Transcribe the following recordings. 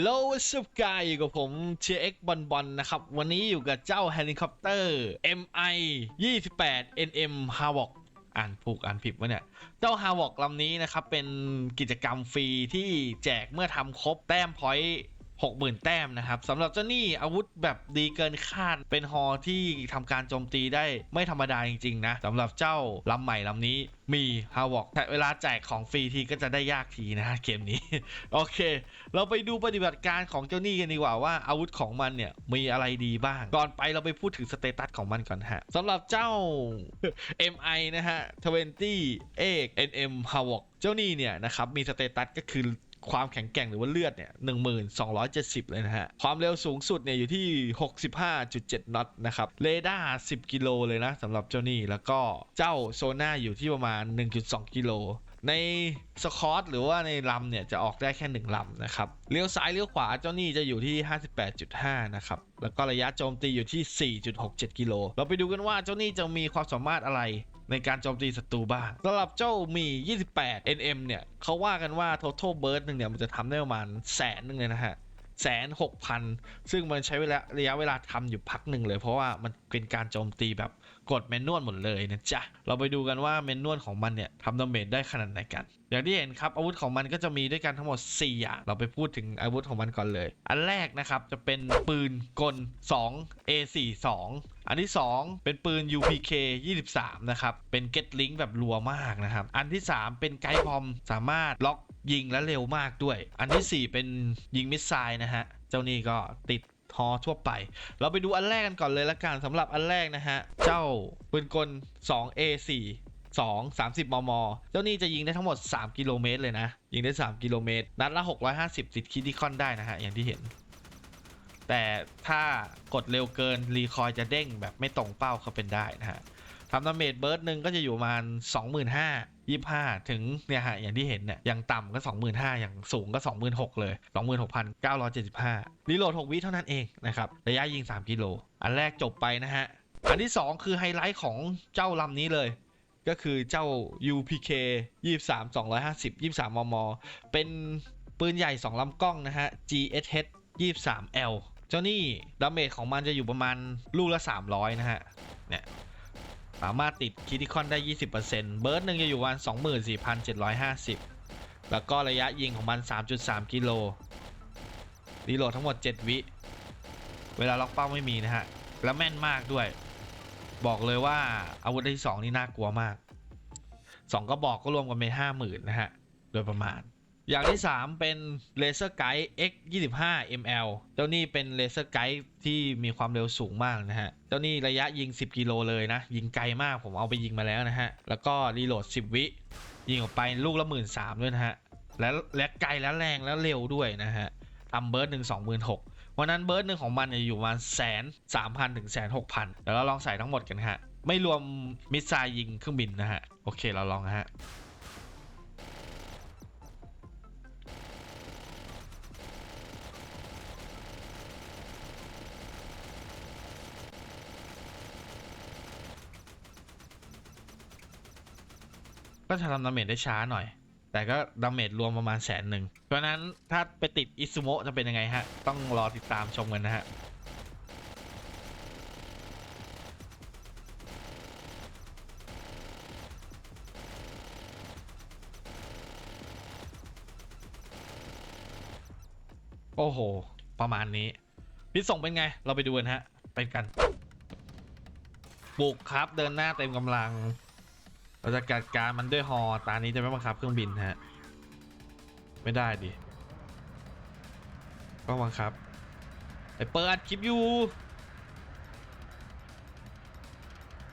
โลสุปกายอยู่กับผมเชอเอ็กบอลบอลนะครับ วันนี้อยู่กับเจ้าเฮลิคอปเตอร์ MI 28 NM h a v o k อ่านผูกอ่านผิดวะเนี่ย เจ้า h a v o k ลำนี้นะครับ เป็นกิจกรรมฟรีที่แจกเมื่อทำครบแต้มพอยต์ 60,000 แต้มนะครับสำหรับเจ้านี่อาวุธแบบดีเกินคาดเป็นฮอที่ทำการโจมตีได้ไม่ธรรมดาจริง ๆ นะสำหรับเจ้าลำใหม่ลำนี้มีฮาวอกแต่เวลาแจกของฟรีทีก็จะได้ยากทีนะฮะเกมนี้ โอเค เราไปดูปฏิบัติการของเจ้านี่กันดีกว่าว่าอาวุธของมันเนี่ยมีอะไรดีบ้าง ก่อนไปเราไปพูดถึงสเตตัสของมันก่อนฮะสำหรับเจ้า MI นะฮะ20เอก NM h a w o k เจ้านี่เนี่ยนะครับมีสเตตัสก็คือ ความแข็งแกร่งหรือว่าเลือดเนี่ย1270 เลยนะฮะ ความเร็วสูงสุดเนี่ยอยู่ที่ 65.7น็อตนะครับ เรดาร์ 10 กิโลเลยนะสำหรับเจ้านี่ แล้วก็เจ้าโซน่าอยู่ที่ประมาณ 1.2 กิโล ในสคอตหรือว่าในลำเนี่ยจะออกได้แค่ 1 ลำนะครับ เลี้ยวซ้ายเลี้ยวขวาเจ้านี่จะอยู่ที่ 58.5 นะครับ แล้วก็ระยะโจมตีอยู่ที่ 4.67 กิโล เราไปดูกันว่าเจ้านี่จะมีความสามารถอะไร ในการโจมตีศัตรูบ้างสำหรับเจ้ามี 28 NM เนี่ยเขาว่ากันว่า total burst หนึ่งเนี่ยมันจะทำได้ประมาณแสนหนึ่งเลยนะฮะแสนหกพันซึ่งมันใช้เวลาระยะเวลาทำอยู่พักหนึ่งเลย เพราะว่ามันเป็นการโจมตีแบบกดแมนนวลหมดเลยนะจ๊ะ เราไปดูกันว่าแมนนวลของมันเนี่ยทำดาเมจได้ขนาดไหนกัน อย่างที่เห็นครับอาวุธของมันก็จะมีด้วยกันทั้งหมด 4 อย่าง เราไปพูดถึงอาวุธของมันก่อนเลย อันแรกนะครับจะเป็นปืนกล 2 A42 อันที่ 2 เป็นปืน UPK 23 นะครับ เป็น Get Link แบบรัวมากนะครับ อันที่ 3 เป็นไกด์พอมสามารถล็อกยิงและเร็วมากด้วย อันทีสี่ 4 เป็นยิงมิสไซล์นะฮะ เจ้านี่ก็ติดฮอทั่วไป เราไปดูอันแรกกันก่อนเลยละกันสำหรับอันแรกนะฮะ เจ้าปืนกล 2A4 2 30 มม เจ้านี่จะยิงได้ทั้งหมด 3 กิโลเมตรเลยนะ ยิงได้ 3 กิโลเมตร นัดละ 650 ติดคิดที่คอนได้นะฮะ อย่างที่เห็น แต่ถ้ากดเร็วเกิน รีคอยจะเด้งแบบไม่ตรงเป้าเขาเป็นได้นะฮะทำดาเมจเบิร์ดหนึ่งก็จะอยู่ประมาณ 25,000 25 ถึงเนี่ยฮะ อย่างที่เห็นเนี่ยอย่างต่ำก็ 25,000อย่างสูงก็ 26,000 เลย 26,975รีโหลด 6 วิเท่านั้นเองนะครับ ระยะยิง 3 กิโล อันแรกจบไปนะฮะ อันที่ 2 คือไฮไลท์ของเจ้าลำนี้เลย ก็คือเจ้า UPK 23 250 23 มม เป็นปืนใหญ่ 2ลำกล้องนะฮะ GSH 23L เจ้านี่ดาเมจของมันจะอยู่ประมาณลูกละ 300 นะฮะ เนี่ยสามารถติดคิติคอนได้ 20%เบิร์ดหนึ่งจะอยู่ประมาณ24,750 แล้วก็ระยะยิงของมัน 3.3 กิโลรีโหลดทั้งหมด 7 วิ เวลาล็อกเป้าไม่มีนะฮะ แล้วแม่นมากด้วย บอกเลยว่าอาวุธที่2นี่น่ากลัวมาก2ก็บอกก็รวมกันเป็น50,000นนะฮะ โดยประมาณ อย่างที่ 3 เป็นเลเซอร์ไกด์ X 25 ml เจ้านี่เป็นเลเซอร์ไกด์ที่มีความเร็วสูงมากนะฮะ เจ้านี่ระยะยิง 10 กิโลเลยนะ ยิงไกลมากผมเอาไปยิงมาแล้วนะฮะ แล้วก็รีโหลด 10 วิยิงออกไปลูกละหมื่นสามด้วยนะฮะ และและไกลและแรงและเร็วด้วยนะฮะทำเบิร์ดหนึ่งสองหมื่นหก วันนั้นเบิร์ดหนึ่งของมันอยู่ประมาณแสนสามพันถึงแสนหกพันเดี๋ยวเราลองใส่ทั้งหมดกันฮะ ไม่รวมมิสไซล์ยิงเครื่องบินนะฮะ โอเคเราลองฮะก็จะทำดาเมจได้ช้าหน่อย แต่ก็ดาเมจรวมประมาณแสนหนึ่ง เพราะนั้นถ้าไปติดอิซุโมะจะเป็นยังไงฮะ ต้องรอติดตามชมกันนะฮะโอ้โห ประมาณนี้พิษส่งเป็นไง เราไปดูกันฮะ เป็นกัน บุกครับ เดินหน้าเต็มกำลัง เราจะจัดการมันด้วยฮอตานี้จะไม่บังคับเครื่องบินฮะ ไม่ได้ดิต้องบังคับไอเปิดคลิปอยู่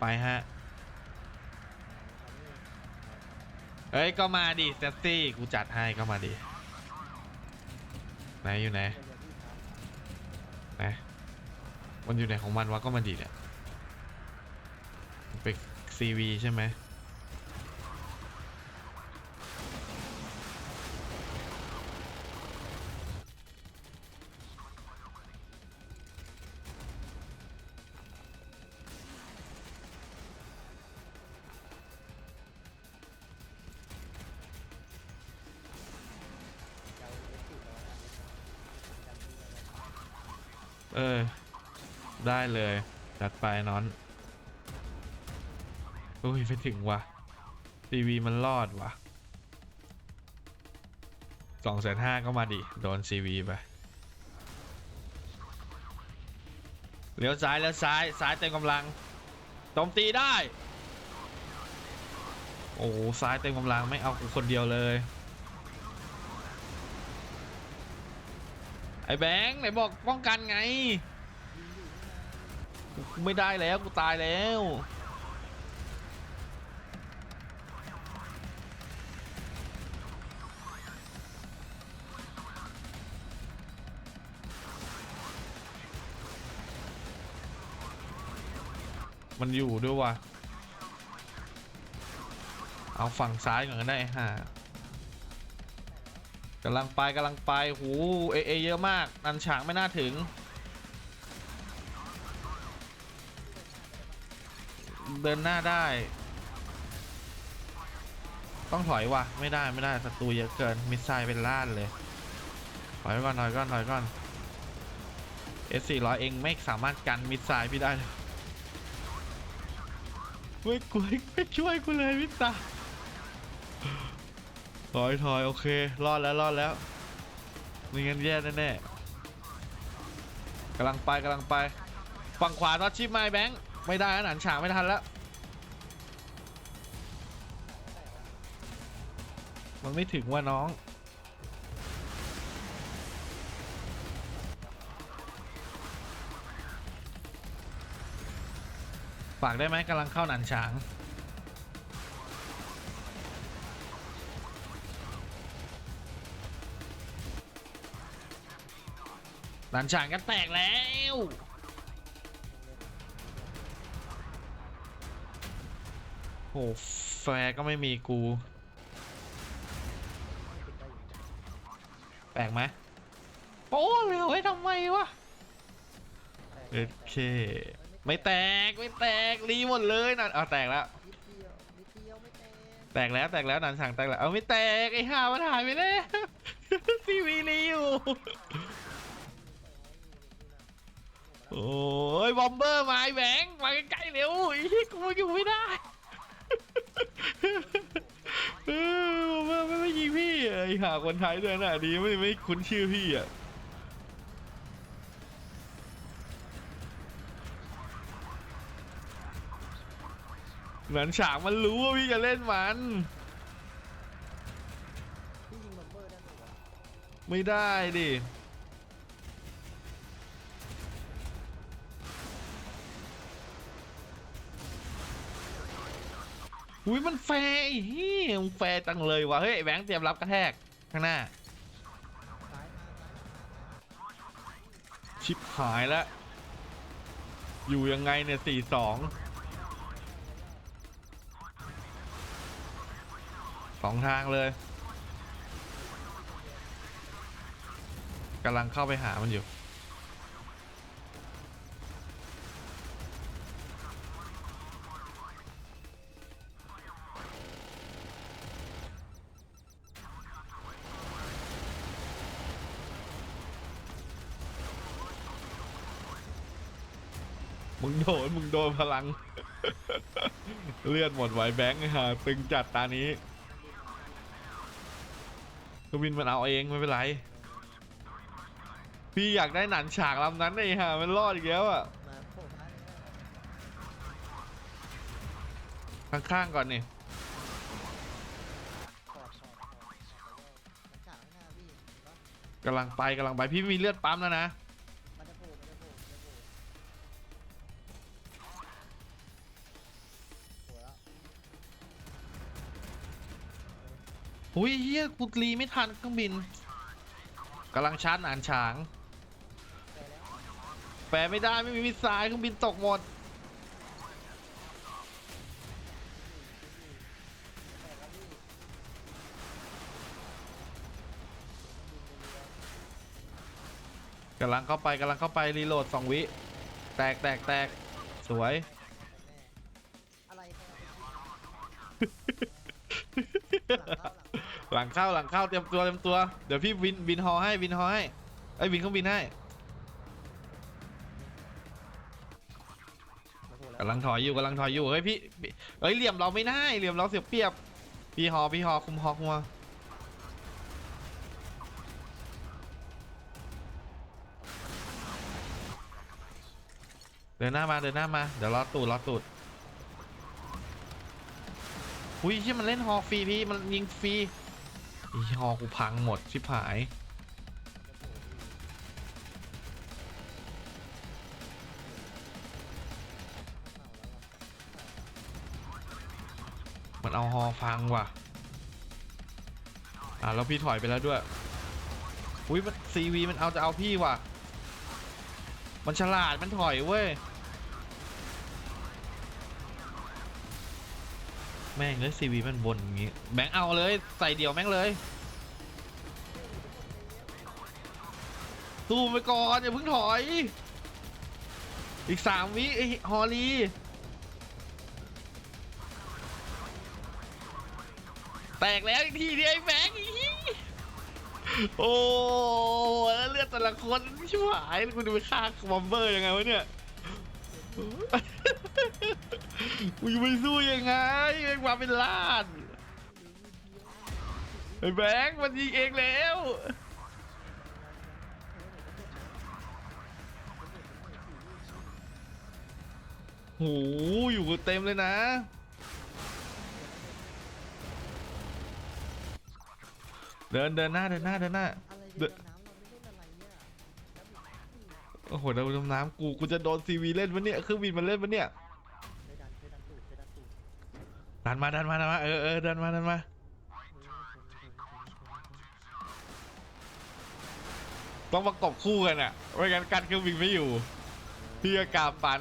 ไปฮะ เฮ้ย ก็มาดิเซตซี่กูจัดให้ก็มาดิไหนอยู่ไหนไหนมันอยู่ไหนของมันวะก็มาดิเนี่ยเป็นซีวีใช่ไหม เออ ได้เลย จัดไปนอนอุ้ยไม่ถึงวะทีวีมันรอดวะสองแสนห้าก็มาดิ โดนซีวีไปเลี้ยวซ้ายเลี้ยวซ้ายซ้ายเต็มกำลังโจมตีได้ โอ้ซ้ายเต็มกำลังไม่เอาคนเดียวเลย ไอ้แบงค์ไหนบอกป้องกันไงกูไม่ได้แล้วกูตายแล้วมันอยู่ด้วยว่ะ เอาฝั่งซ้ายก่อนก็ได้ฮะ กำลังไปกำลังไปหูเอเอเยอะมากนันฉางไม่น่าถึง เดินหน้าได้ ต้องถอยว่ะ ไม่ได้ไม่ได้ศัตรูเยอะเกิน มิสไซล์เป็นล้านเลย ถอยก่อนถอยก่อนถอยก่อน S400 เองไม่สามารถกันมิสไซล์พี่ได้เลยไม่กลัวไม่ช่วยกูเลยมิสไซล์ ถอยถอยโอเค รอดแล้วรอดแล้วไม่งั้นแย่แน่ๆกำลังไปกำลังไป ฝั่งขวาทอดชิปไม้แบงค์ไม่ได้นะหนันฉางไม่ทันแล้ว มันไม่ถึงว่าน้อง ฝากได้ไหมกำลังเข้าหนันฉาง หนันฉางกันแตกแล้ว โห แฟร์ก็ไม่มีกู แปลกไหมโป้เหลือไว้ทำไมวะ โอเค ไม่แตก ไม่แตก รีหมดเลยนั่นเอาแตกแล้วแตกแตกแล้ว แตกแล้วนันสั่งแตกแล้ว เอาไม่แตก ไอ้ห่ามันหายไปแล้วซีวีรีอยู่ โอ้ยบอมเบอร์มาไอ้แบงค์มาใกล้ๆเร็วไอ้ที่กูอยู่ไม่ได้เออบอมเบอร์ไม่ไม่ยิงพี่ไอ้ห่าคนไทยด้วยนะดีไม่ไม่คุ้นชื่อพี่อะเหมือนฉากมันรู้ว่าพี่จะเล่นมันพี่ยิงบัมเบอร์ได้ไหมวะไม่ได้ดิ อุ้ยมันแฟร์เฮียมันแฟร์จังเลยว่ะเฮ้ยแบงค์เตรียมรับกระแทกข้างหน้า ชิปหายแล้ว อยู่ยังไงเนี่ยสี่สองสองทางเลยกำลังเข้าไปหามันอยู่ โดนพลัง เลือดหมดไหวแบงค์ฮะตึงจัดตานี้เครื่องบินมันเอาเองไม่เป็นไร พี่อยากได้หนันฉากลำนั้นไอ้ห่ามันรอดอีกแล้วอะมาโผล่ซ้ายเลยนะข้างๆก่อนนี่ขอดขอดขอดขอดมันฉากข้างหน้าพี่เห็นปะกำลังไปกำลังไปพี่มีเลือดปั๊มแล้วนะ อุ้ยเฮียกูรีไม่ทันเครื่องบินกำลังชาร์จหนานฉางไปแล้วแปลไม่ได้ไม่มีมิสไซล์เครื่องบินตกหมดไปแล้วพี่บินไปเรือกำลังเข้าไปกำลังเข้าไป รีโหลดสองวิ แตกแตกแตกสวยแน่อะไรแน่หลังเข้าหลังเข้าหลังเข้า หลังเข้าหลังเข้าเตรียมตัวเตรียมตัว เดี๋ยวพี่บินบินฮอให้บินฮอให้ไอ้ยบินเครื่องบินให้กำลังถอยอยู่กำลังถอยอยู่เฮ้ยพี่พี่เอ้ยเหลี่ยมเราไม่ได้เหลี่ยมเราเสียเปรียบ พี่ฮอพี่ฮอคุมฮอคุมฮอเดินหน้ามาเดินหน้ามาเดี๋ยวรอตูดรอตูดอุ้ยที่มันเล่นฮอฟรีพี่มันยิงฟรี อีฮอกูพังหมด ชิบหาย มันเอาฮอฟังว่ะ อะแล้วพี่ถอยไปแล้วด้วย อุ้ยมันซีวีมันเอาจะเอาพี่ว่ะ มันฉลาดมันถอยเว้ย แม่งเลยซีวีมันบนอย่างงี้แบงค์เอาเลยใส่เดี่ยวแม่งเลยสู้ไปก่อนอย่าเพิ่งถอย อีกสามวิไอฮอลีแตกแล้วอีกทีเดียวไอ้แบงค์โอ้แล้วเลือดแต่ละคนชิบหายกูดูไปฆ่าบอมเบอร์ยังไงวะเนี่ย กูจะไปสู้ยังไงแม่งมาเป็นล้านไอ้แบงค์มันยิงเองแล้วโหอยู่กันเต็มเลยนะเดินเดินหน้าเดินหน้าเดินหน้าอะไรเดเดินน้ำเราไม่เล่นอะไรเนี่ยแล้วบิดโอ้โหดาวดำน้ำกูกูจะโดนซีวีเล่นวะเนี่ยเครื่องบินมันเล่นวะเนี่ย เคยดันเคยดันตูดเคยดันตูด ดันมาดันมาดันมาเออเออดันมาดันมาต้องประกบคู่กันอะไม่งั้นกันเครื่องบินไม่อยู่พี่อากาศปัน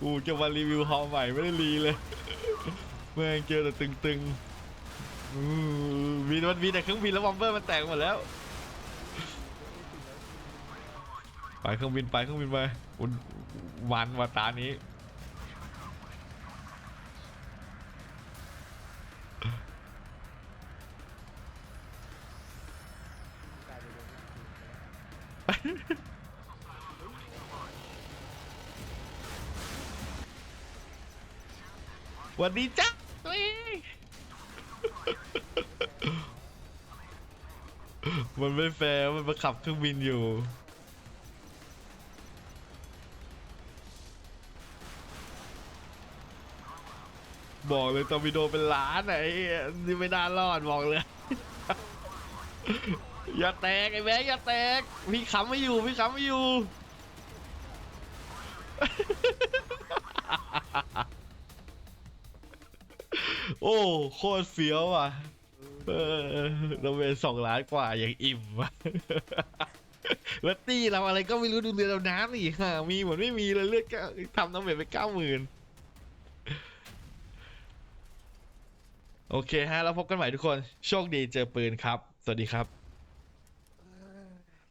กูจะมารีวิวฮอใหม่ไม่ได้รีเลยแม่งเจอแต่ตึงๆอือมีมันมีแต่เครื่องบินแล้วบอมเบอร์มันแตกหมดแล้ว ไปเครื่องบินไปเครื่องบินไปอุ่นวันวาตานี้กลายเป็นนน้ำตูดหวันดีจ้าตัวเองมันไม่แฟร์มันมาขับเครื่องบินอยู่ บอกเลยตอร์ปิโดเป็นล้านไอ้นี่ไม่น่ารอดบอกเลย อย่าแตกไอ้แบงค์อย่าแตก พี่ค้ำไม่อยู่พี่ค้ำไม่อยู่ โอ้โคตรเฟี้ยวอะเออเราเวนสองล้านกว่าอย่างอิ่มว่ะแล้วตี้เราอะไรก็ไม่รู้ดูเรือดำน้ำอีกห่ามีเหมือนไม่มีเลยเลือดก็ทำน้ำเบ็ดไปเก้าหมื่น โอเคฮะแล้วพบกันใหม่ทุกคน โชคดีเจอปืนครับ สวัสดีครับ